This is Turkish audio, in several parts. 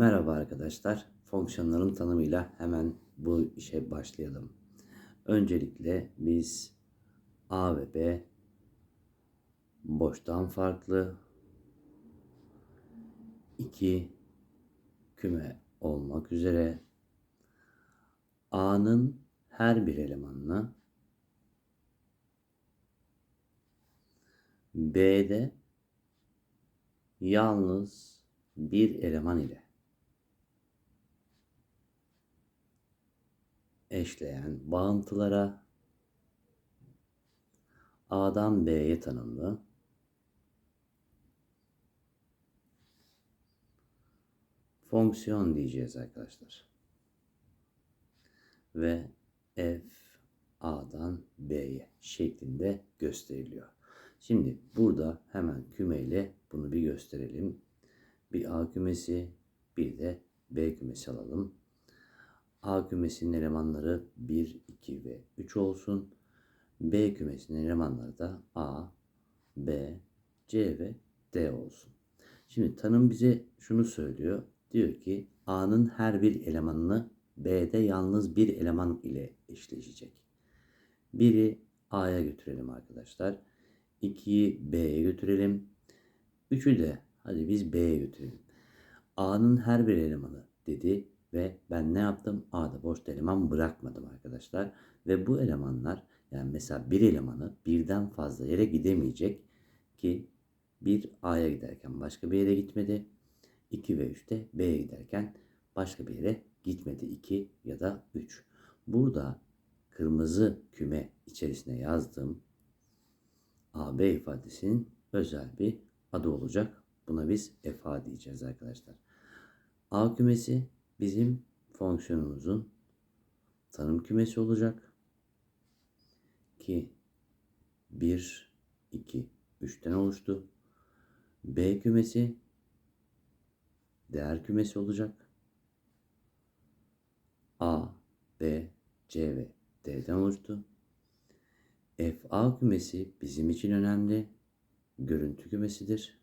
Merhaba arkadaşlar. Fonksiyonların tanımıyla hemen bu işe başlayalım. Öncelikle biz A ve B boştan farklı iki küme olmak üzere A'nın her bir elemanını B'de yalnız bir eleman ile eşleyen bağıntılara A'dan B'ye tanımlı fonksiyon diyeceğiz arkadaşlar. Ve f A'dan B'ye şeklinde gösteriliyor. Şimdi burada hemen kümeyle bunu bir gösterelim. Bir A kümesi bir de B kümesi alalım. A kümesinin elemanları 1, 2 ve 3 olsun. B kümesinin elemanları da A, B, C ve D olsun. Şimdi tanım bize şunu söylüyor. Diyor ki A'nın her bir elemanını B'de yalnız bir eleman ile eşleşecek. Biri A'ya götürelim arkadaşlar. 2'yi B'ye götürelim. 3'ü de hadi biz B'ye götürelim. A'nın her bir elemanı dedi ve ben ne yaptım? A'da boş eleman bırakmadım arkadaşlar. Ve bu elemanlar yani mesela bir elemanı birden fazla yere gidemeyecek ki bir A'ya giderken başka bir yere gitmedi. 2 ve 3 de B'ye giderken başka bir yere gitmedi. 2 ya da 3. Burada kırmızı küme içerisine yazdığım AB ifadesinin özel bir adı olacak. Buna biz FA diyeceğiz arkadaşlar. A kümesi bizim fonksiyonumuzun tanım kümesi olacak. Ki 1, 2, 3'ten oluştu. B kümesi değer kümesi olacak. A, B, C ve D'den oluştu. FA kümesi bizim için önemli. Görüntü kümesidir.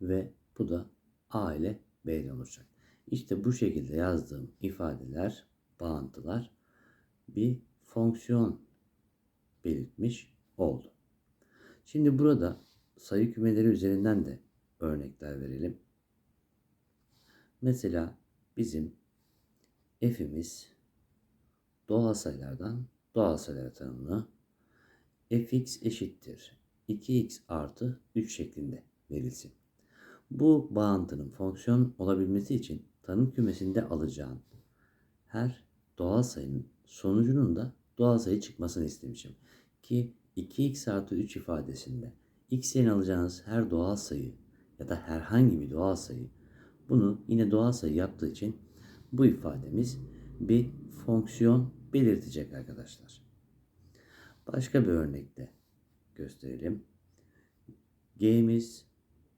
Ve bu da A ile B'den olacak. İşte bu şekilde yazdığım ifadeler, bağıntılar bir fonksiyon belirtmiş oldu. Şimdi burada sayı kümeleri üzerinden de örnekler verelim. Mesela bizim f'imiz doğal sayılardan doğal sayılara tanımlı. fx eşittir 2x artı 3 şeklinde verilsin. Bu bağıntının fonksiyon olabilmesi için tanım kümesinde alacağın her doğal sayının sonucunun da doğal sayı çıkmasını istemişim. Ki 2x artı 3 ifadesinde x yerine alacağınız her doğal sayı ya da herhangi bir doğal sayı bunu yine doğal sayı yaptığı için bu ifademiz bir fonksiyon belirtecek arkadaşlar. Başka bir örnekte gösterelim. G'miz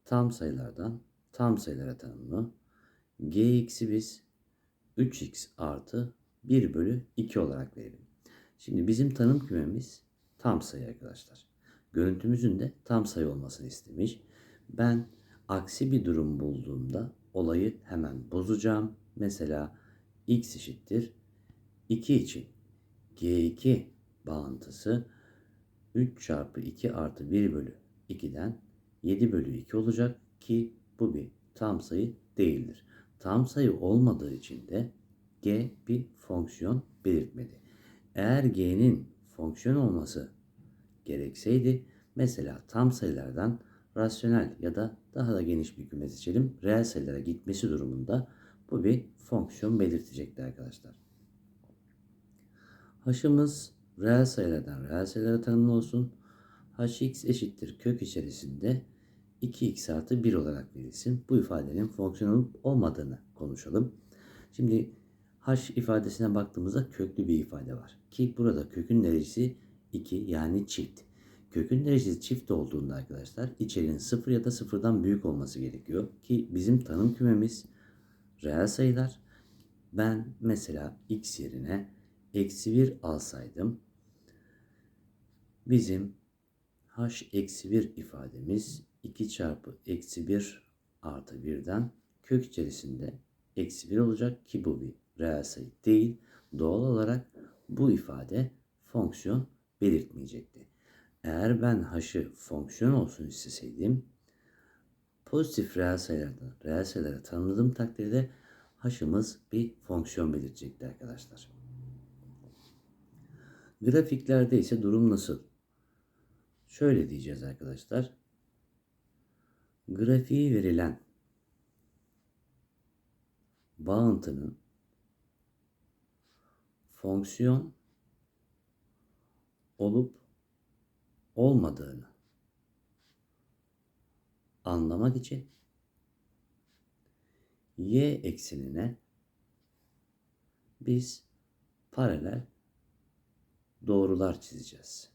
tam sayılardan tam sayılara tanımlı. Gx'i biz 3x artı 1 bölü 2 olarak verelim. Şimdi bizim tanım kümemiz tam sayı arkadaşlar. Görüntümüzün de tam sayı olmasını istemiş. Ben aksi bir durum bulduğumda olayı hemen bozacağım. Mesela x eşittir 2 için g2 bağıntısı 3 çarpı 2 artı 1 bölü 2'den 7 bölü 2 olacak ki bu bir tam sayı değildir. Tam sayı olmadığı için de g bir fonksiyon belirtmedi. Eğer g'nin fonksiyon olması gerekseydi mesela tam sayılardan rasyonel ya da daha da geniş bir küme seçelim. Reel sayılara gitmesi durumunda bu bir fonksiyon belirtecekti arkadaşlar. H'ımız reel sayılardan reel sayılara tanımlı olsun. hx eşittir kök içerisinde 2x artı 1 olarak verilsin. Bu ifadenin fonksiyon olup olmadığını konuşalım. Şimdi h ifadesine baktığımızda köklü bir ifade var. Ki burada kökün derecesi 2 yani çift. Kökün derecesi çift olduğunda arkadaşlar içerinin 0 ya da 0'dan büyük olması gerekiyor. Ki bizim tanım kümemiz reel sayılar. Ben mesela x yerine eksi 1 alsaydım bizim h eksi 1 ifademiz 2 çarpı eksi 1 artı 1'den kök içerisinde eksi 1 olacak ki bu bir reel sayı değil. Doğal olarak bu ifade fonksiyon belirtmeyecekti. Eğer ben h'ı fonksiyon olsun isteseydim pozitif reel sayılardan reel sayılara tanımladığım takdirde h'ımız bir fonksiyon belirtecekti arkadaşlar. Grafiklerde ise durum nasıl? Şöyle diyeceğiz arkadaşlar. Grafiği verilen bağıntının fonksiyon olup olmadığını anlamak için y eksenine biz paralel doğrular çizeceğiz.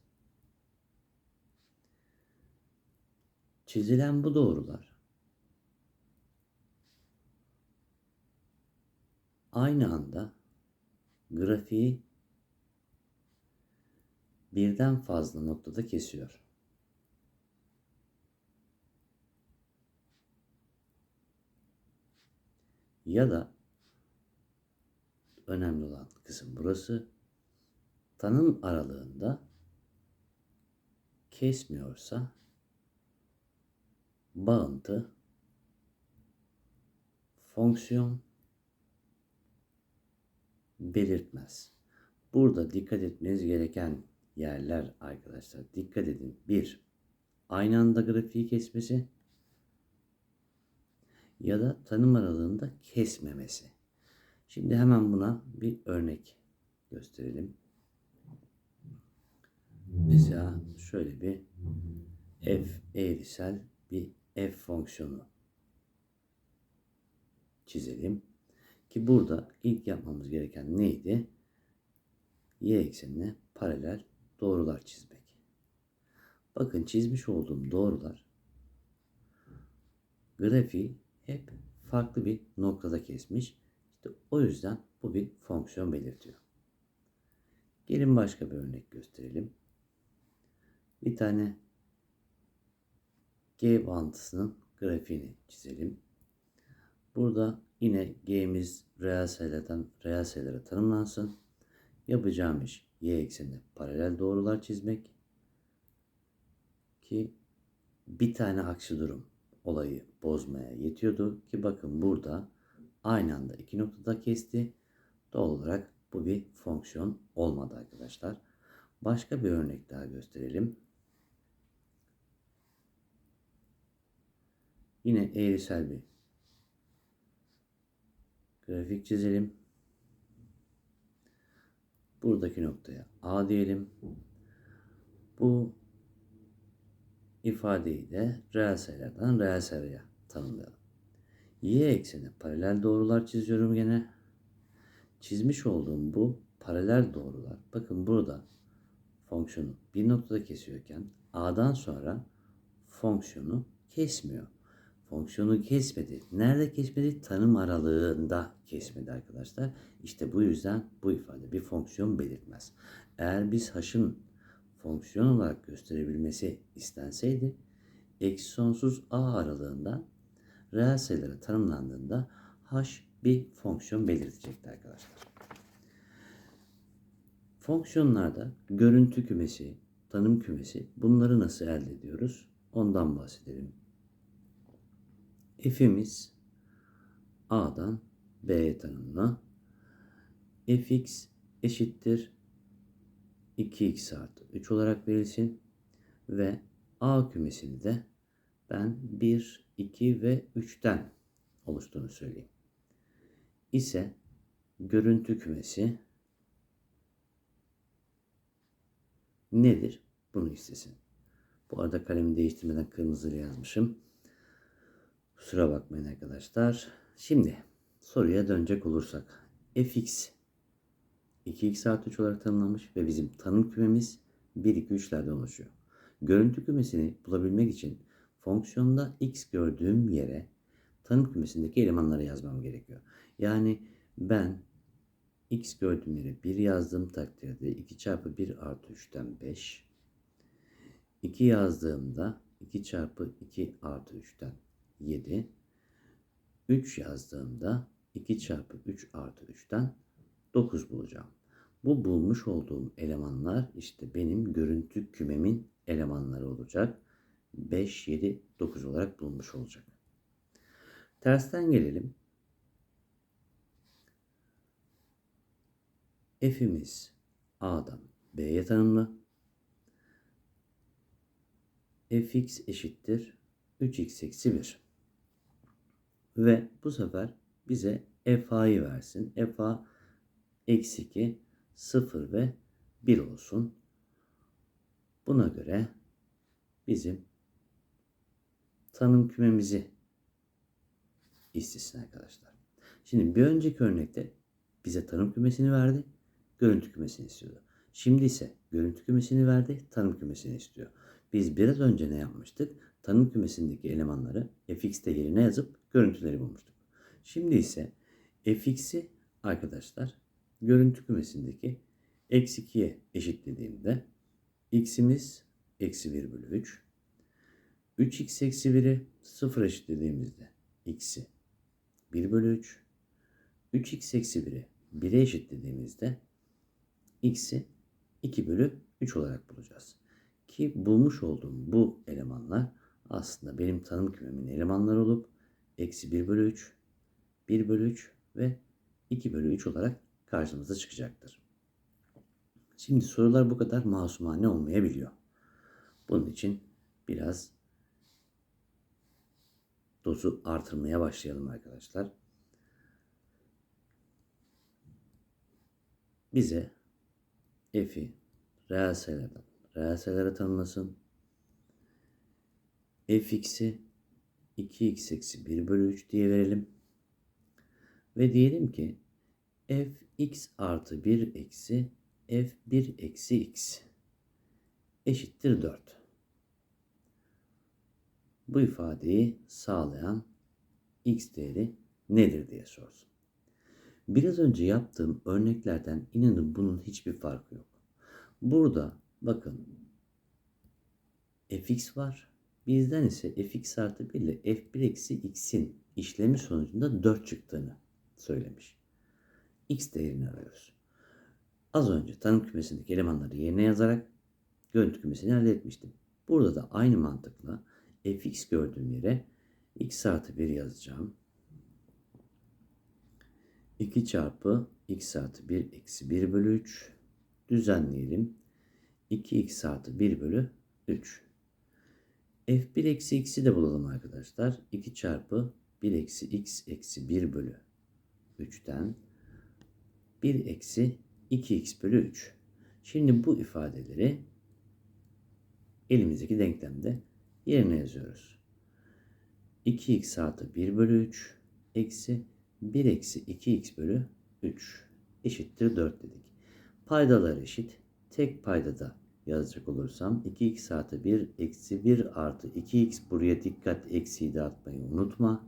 Çizilen bu doğrular aynı anda grafiği birden fazla noktada kesiyor. Ya da önemli olan kısım burası tanım aralığında kesmiyorsa bağıntı fonksiyon belirtmez. Burada dikkat etmeniz gereken yerler arkadaşlar. Dikkat edin. Bir, aynı anda grafiği kesmesi ya da tanım aralığında kesmemesi. Şimdi hemen buna bir örnek gösterelim. Mesela şöyle bir f eğrisel bir f fonksiyonu çizelim. Ki burada ilk yapmamız gereken neydi? Y eksenine paralel doğrular çizmek. Bakın çizmiş olduğum doğrular grafiği hep farklı bir noktada kesmiş. İşte o yüzden bu bir fonksiyon belirtiyor. Gelin başka bir örnek gösterelim. Bir tane G bağıntısının grafiğini çizelim. Burada yine G'miz reel sayılardan reel sayılara tanımlansın. Yapacağım iş Y ekseninde paralel doğrular çizmek. Ki bir tane aksi durum olayı bozmaya yetiyordu. Ki bakın burada aynı anda iki noktada kesti. Doğal olarak bu bir fonksiyon olmadı arkadaşlar. Başka bir örnek daha gösterelim. Yine eğrisel bir grafik çizelim. Buradaki noktaya A diyelim. Bu ifadeyi de reel sayılardan reel sayıya tanımlayalım. Y ekseni paralel doğrular çiziyorum gene. Çizmiş olduğum bu paralel doğrular. Bakın burada fonksiyonu bir noktada kesiyorken A'dan sonra fonksiyonu kesmiyor. Fonksiyonu kesmedi. Nerede kesmedi? Tanım aralığında kesmedi arkadaşlar. İşte bu yüzden bu ifade bir fonksiyon belirtmez. Eğer biz h'ın fonksiyon olarak gösterebilmesi istenseydi eksi sonsuz a aralığında reel sayılara tanımlandığında h bir fonksiyon belirtecekti arkadaşlar. Fonksiyonlarda görüntü kümesi, tanım kümesi bunları nasıl elde ediyoruz? Ondan bahsedelim. F'imiz A'dan B'ye tanımla. Fx eşittir 2x artı 3 olarak verilsin. Ve A kümesini de ben 1, 2 ve 3'ten oluştuğunu söyleyeyim. İse görüntü kümesi nedir? Bunu istesin. Bu arada kalemi değiştirmeden kırmızıyla yazmışım. Kusura bakmayın arkadaşlar. Şimdi soruya dönecek olursak. fx 2x artı 3 olarak tanımlanmış ve bizim tanım kümemiz 1, 2, 3'lerden oluşuyor. Görüntü kümesini bulabilmek için fonksiyonda x gördüğüm yere tanım kümesindeki elemanları yazmam gerekiyor. Yani ben x gördüğüm yere 1 yazdığım takdirde 2 çarpı 1 artı 3'ten 5. 2 yazdığımda 2 çarpı 2 artı 3'ten 7. 3 yazdığımda 2 çarpı 3 artı 3'ten 9 bulacağım. Bu bulmuş olduğum elemanlar işte benim görüntü kümemin elemanları olacak. 5, 7, 9 olarak bulmuş olacak. Tersten gelelim. F'imiz A'dan B'ye tanımlı. Fx eşittir 3x eksi 1. Ve bu sefer bize FA'yı versin. FA eksi 2, 0 ve 1 olsun. Buna göre bizim tanım kümemizi istesin arkadaşlar. Şimdi bir önceki örnekte bize tanım kümesini verdi, görüntü kümesini istiyordu. Şimdi ise görüntü kümesini verdi, tanım kümesini istiyor. Biz biraz önce ne yapmıştık? Tanım kümesindeki elemanları fx yerine yazıp görüntüleri bulmuştuk. Şimdi ise fx'i arkadaşlar görüntü kümesindeki eksi 2'ye eşitlediğimde x'imiz eksi 1 bölü 3. 3x eksi 1'i 0 eşitlediğimizde x'i 1 bölü 3. 3x eksi 1'i 1'e eşitlediğimizde x'i 2 bölü 3 olarak bulacağız. Ki bulmuş olduğum bu elemanlar aslında benim tanım kümemin elemanları olup eksi 1 bölü 3, 1 bölü 3 ve 2 bölü 3 olarak karşımıza çıkacaktır. Şimdi sorular bu kadar masumane olmayabiliyor. Bunun için biraz dozu artırmaya başlayalım arkadaşlar. Bize f'i reel sayılardan reel sayılara tanımlasın. Fx'i 2x eksi 1 bölü 3 diye verelim. Ve diyelim ki fx artı 1 eksi f1 eksi x eşittir 4. Bu ifadeyi sağlayan x değeri nedir diye sorsun. Biraz önce yaptığım örneklerden inanın bunun hiçbir farkı yok. Burada bakın fx var. Bizden ise fx artı 1 ile f1 eksi x'in işlemi sonucunda 4 çıktığını söylemiş. x değerini arıyoruz. Az önce tanım kümesindeki elemanları yerine yazarak görüntü kümesini elde etmiştim. Burada da aynı mantıkla fx gördüğüm yere x artı 1 yazacağım. 2 çarpı x artı 1 eksi 1 bölü 3 düzenleyelim. 2x artı 1 bölü 3. f1 eksi x'i de bulalım arkadaşlar. 2 çarpı 1 eksi x eksi 1 bölü 3'ten 1 eksi 2x bölü 3. Şimdi bu ifadeleri elimizdeki denklemde yerine yazıyoruz. 2x artı 1 bölü 3 eksi 1 eksi 2x bölü 3 eşittir 4 dedik. Paydalar eşit. Tek paydada yazacak olursam 2x artı 1 eksi 1 artı 2x buraya dikkat eksiği de atmayı unutma.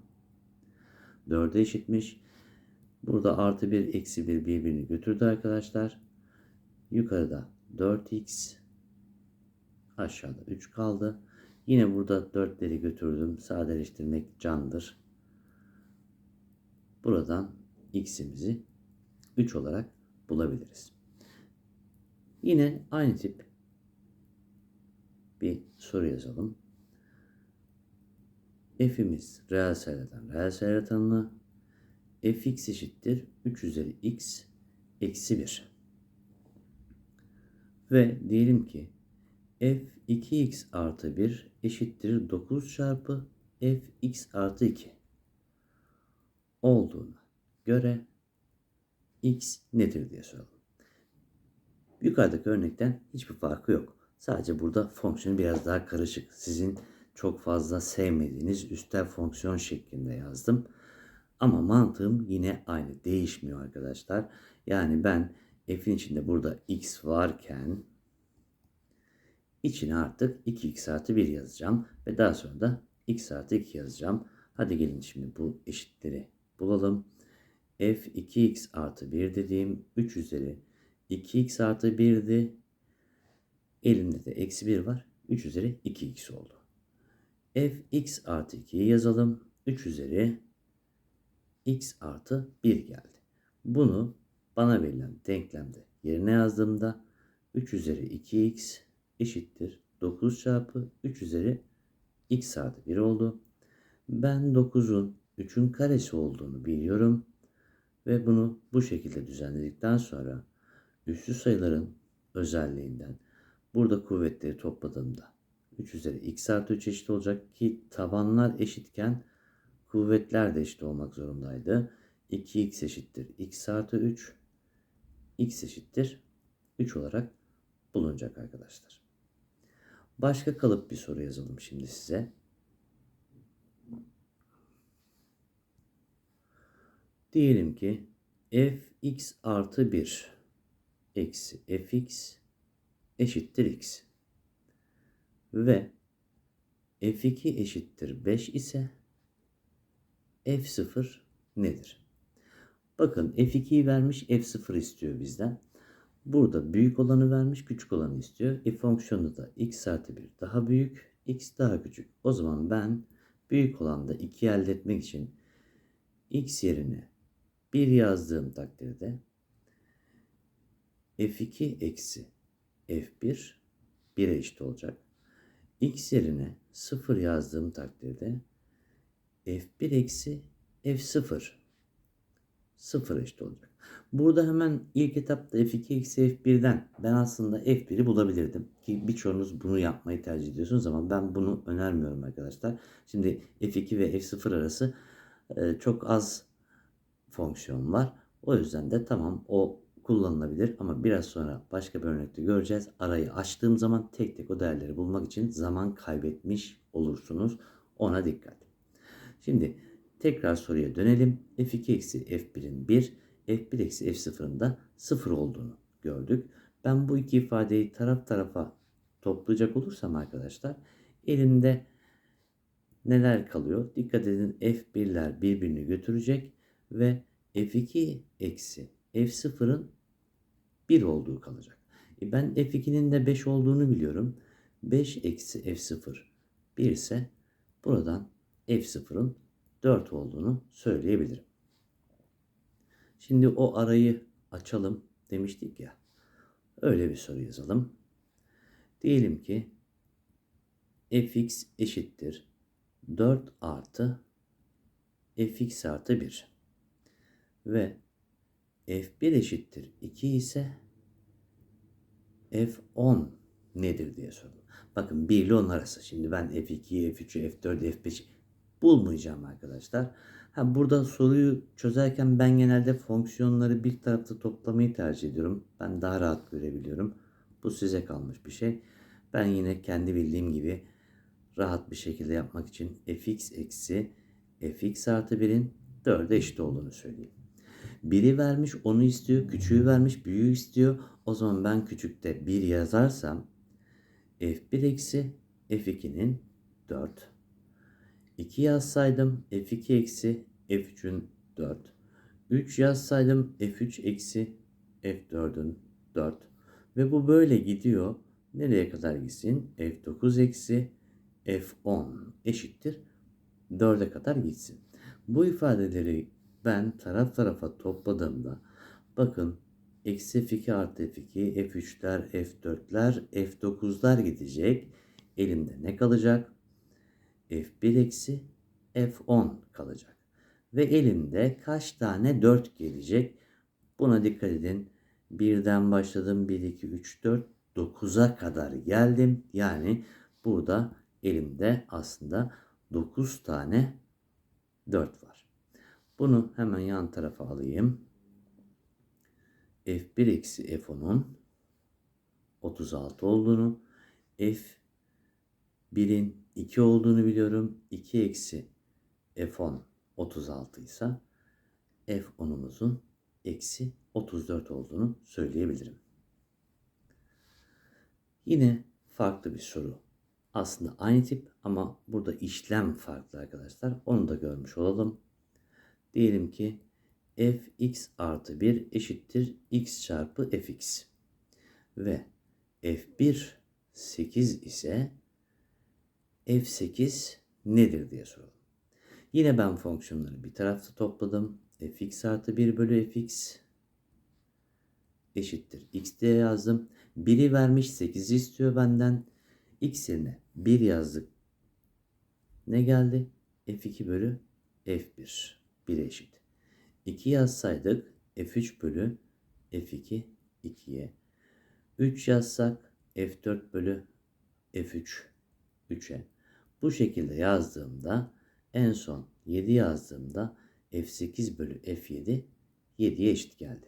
4'e eşitmiş. Burada artı 1 eksi 1 birbirini götürdü arkadaşlar. Yukarıda 4x aşağıda 3 kaldı. Yine burada 4'leri götürdüm. Sadeleştirmek candır. Buradan x'imizi 3 olarak bulabiliriz. Yine aynı tip bir soru yazalım. F'imiz reel sayılardan reel sayılara tanımlı. Fx eşittir 3 üzeri x eksi 1. Ve diyelim ki f 2x artı 1 eşittir 9 çarpı fx artı 2 olduğuna göre x nedir diye soralım. Yukarıdaki örnekten hiçbir farkı yok. Sadece burada fonksiyon biraz daha karışık. Sizin çok fazla sevmediğiniz üstel fonksiyon şeklinde yazdım. Ama mantığım yine aynı. Değişmiyor arkadaşlar. Yani ben f'in içinde burada x varken içine artık 2x artı 1 yazacağım. Ve daha sonra da x artı 2 yazacağım. Hadi gelin şimdi bu eşitleri bulalım. f 2x artı 1 dediğim 3 üzeri 2x artı 1'di. Elimde de eksi 1 var. 3 üzeri 2x oldu. f x artı 2'yi yazalım. 3 üzeri x artı 1 geldi. Bunu bana verilen denklemde yerine yazdığımda 3 üzeri 2x eşittir 9 çarpı 3 üzeri x artı 1 oldu. Ben 9'un 3'ün karesi olduğunu biliyorum. Ve bunu bu şekilde düzenledikten sonra üslü sayıların özelliğinden burada kuvvetleri topladığımda 3 üzeri x artı 3 eşit olacak ki tabanlar eşitken kuvvetler de eşit olmak zorundaydı. 2x eşittir x artı 3 x eşittir 3 olarak bulunacak arkadaşlar. Başka kalıp bir soru yazalım şimdi size. Diyelim ki fx artı 1 eksi fx eşittir x. Ve f2 eşittir 5 ise f0 nedir? Bakın f2'yi vermiş f0 istiyor bizden. Burada büyük olanı vermiş küçük olanı istiyor. E fonksiyonu da x artı 1 daha büyük x daha küçük. O zaman ben büyük olanda 2 elde etmek için x yerine 1 yazdığım takdirde f2 eksi f1 1'e eşit olacak. x yerine 0 yazdığım takdirde f1 eksi f0 0 eşit olacak. Burada hemen ilk etapta f2 eksi f1'den ben aslında f1'i bulabilirdim. Ki birçoğunuz bunu yapmayı tercih ediyorsunuz ama ben bunu önermiyorum arkadaşlar. Şimdi f2 ve f0 arası çok az fonksiyon var. O yüzden de tamam o kullanılabilir ama biraz sonra başka bir örnekte göreceğiz. Arayı açtığım zaman tek tek o değerleri bulmak için zaman kaybetmiş olursunuz. Ona dikkat. Şimdi tekrar soruya dönelim. f2 eksi f1'in 1, f1 eksi f0'ın da 0 olduğunu gördük. Ben bu iki ifadeyi taraf tarafa toplayacak olursam arkadaşlar elimde neler kalıyor? Dikkat edin f1'ler birbirini götürecek ve f2 eksi f0'ın 1 olduğu kalacak. E ben f2'nin de 5 olduğunu biliyorum. 5 eksi f0 1 ise buradan f0'ın 4 olduğunu söyleyebilirim. Şimdi o arayı açalım demiştik ya. Öyle bir soru yazalım. Diyelim ki fx eşittir 4 artı fx artı 1 ve f1 eşittir 2 ise f10 nedir diye sordum. Bakın 1 ile 10 arası. Şimdi ben f2'yi, f3'ü, f4'ü, f5'i bulmayacağım arkadaşlar. Ha, burada soruyu çözerken ben genelde fonksiyonları bir tarafta toplamayı tercih ediyorum. Ben daha rahat görebiliyorum. Bu size kalmış bir şey. Ben yine kendi bildiğim gibi rahat bir şekilde yapmak için fx eksi fx artı 1'in 4'e eşit olduğunu söyleyeyim. Biri vermiş onu istiyor. Küçüğü vermiş büyüğü istiyor. O zaman ben küçükte 1 yazarsam f1 eksi f2'nin 4. 2 yazsaydım f2 eksi f3'ün 4. 3 yazsaydım f3 eksi f4'ün 4. Ve bu böyle gidiyor. Nereye kadar gitsin? f9 eksi f10 eşittir 4'e kadar gitsin. Bu ifadeleri ben taraf tarafa topladığımda bakın eksi f2 artı f2 f3'ler f4'ler f9'lar gidecek. Elimde ne kalacak? f1 eksi f10 kalacak. Ve elimde kaç tane 4 gelecek? Buna dikkat edin. Birden başladım. 1, 2, 3, 4, 9'a kadar geldim. Yani burada elimde aslında 9 tane 4 var. Bunu hemen yan tarafa alayım. F1 eksi F10'un 36 olduğunu, F1'in 2 olduğunu biliyorum. 2 eksi F10 36 ise F10'umuzun eksi 34 olduğunu söyleyebilirim. Yine farklı bir soru. Aslında aynı tip ama burada işlem farklı arkadaşlar. Onu da görmüş olalım. Diyelim ki fx artı 1 eşittir x çarpı fx. Ve f1 8 ise f8 nedir diye soralım. Yine ben fonksiyonları bir tarafta topladım. fx artı 1 bölü fx eşittir. x diye yazdım. 1'i vermiş 8'i istiyor benden. x yerine 1 yazdık. Ne geldi? f2 bölü f1. 1 eşit. 2 yazsaydık f3 bölü f2 2'ye. 3 yazsak f4 bölü f3 3'e. Bu şekilde yazdığımda en son 7 yazdığımda f8 bölü f7 7'ye eşit geldi.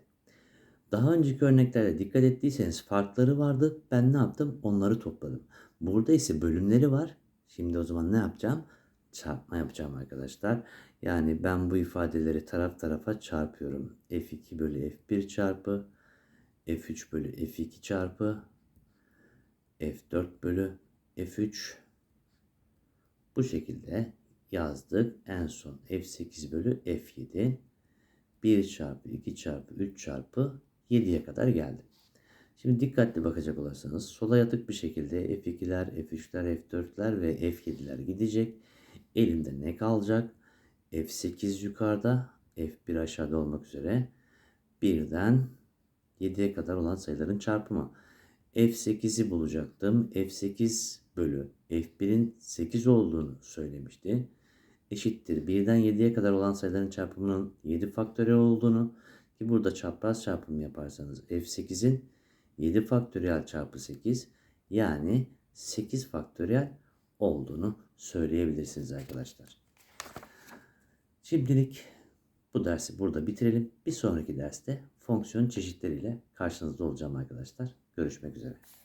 Daha önceki örneklerde dikkat ettiyseniz farkları vardı. Ben ne yaptım? Onları topladım. Burada ise bölümleri var. Şimdi o zaman ne yapacağım? Çarpma yapacağım arkadaşlar. Yani ben bu ifadeleri taraf tarafa çarpıyorum. f2 bölü f1 çarpı f3 bölü f2 çarpı f4 bölü f3 bu şekilde yazdık. En son f8 bölü f7 1 çarpı 2 çarpı 3 çarpı 7'ye kadar geldi. Şimdi dikkatli bakacak olursanız sola yatık bir şekilde f2'ler, f3'ler, f4'ler ve f7'ler gidecek. Elimde ne kalacak? f8 yukarıda, f1 aşağıda olmak üzere birden 7'ye kadar olan sayıların çarpımı. f8'i bulacaktım. f8 bölü f1'in 8 olduğunu söylemişti. Eşittir. 1'den 7'ye kadar olan sayıların çarpımının 7 faktöriyel olduğunu ki burada çapraz çarpım yaparsanız f8'in 7 faktöriyel çarpı 8 yani 8 faktöriyel olduğunu söyleyebilirsiniz arkadaşlar. Şimdilik bu dersi burada bitirelim. Bir sonraki derste fonksiyon çeşitleriyle karşınızda olacağım arkadaşlar. Görüşmek üzere.